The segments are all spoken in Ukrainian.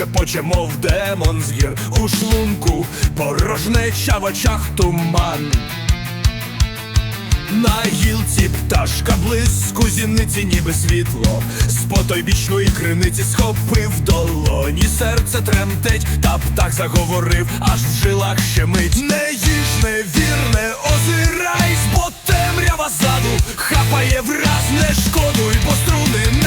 шепоче, мов демон з гір у шлунку, порожнеча в очах туман. На гілці пташка блиску зіниці, ніби світло, з потойбічної криниці схопив долоні, серце тремтить, та птах заговорив, аж в жилах щемить. Не їж, не вір, не озирайсь, бо темрява ззаду хапає враз, не шкодуй, бо струни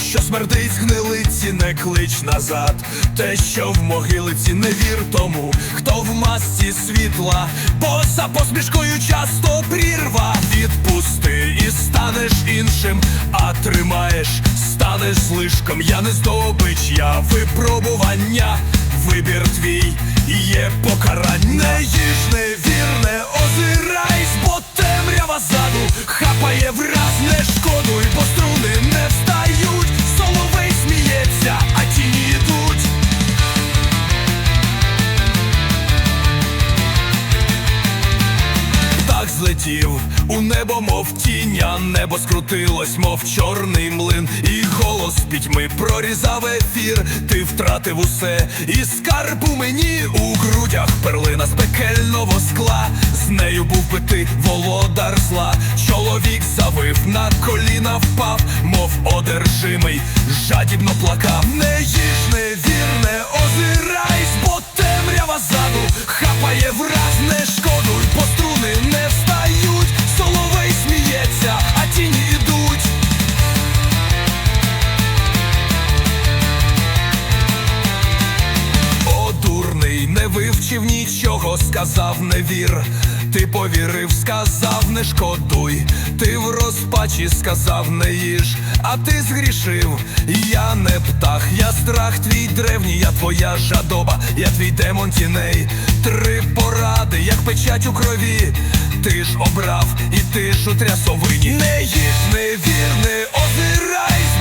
що смердить гнилиці, не клич назад. Те, що в могилиці, не вір тому, хто в масці світла, бо за посмішкою часто прірва. Відпусти і станеш іншим, а тримаєш, станеш слишком. Я не здобич, я випробування, вибір твій є покарання. Не їж, не вір, озирайсь, бо темрява ззаду хапає враз, не шкодуй, бо струни не встають, Так у небо, мов тіня, небо скрутилось, мов чорний млин, і голос пітьми прорізав ефір. Ти втратив усе, і скарб у мені у грудях перлина з пекельного скла. З нею був би ти володар зла. Чоловік завив, на коліна впав, мов одержимий, жадібно плакав. Не їж, не вір, не озирайсь, вивчив нічого, сказав не вір. Ти повірив, сказав, не шкодуй. Ти в розпачі сказав не їж, а ти згрішив. Я не птах, я страх твій древній, я твоя жадоба, я твій демон тіней. Три поради, як печать у крові. Ти ж обрав, і ти ж у трясовині. Не їж, не вір, не озирайсь,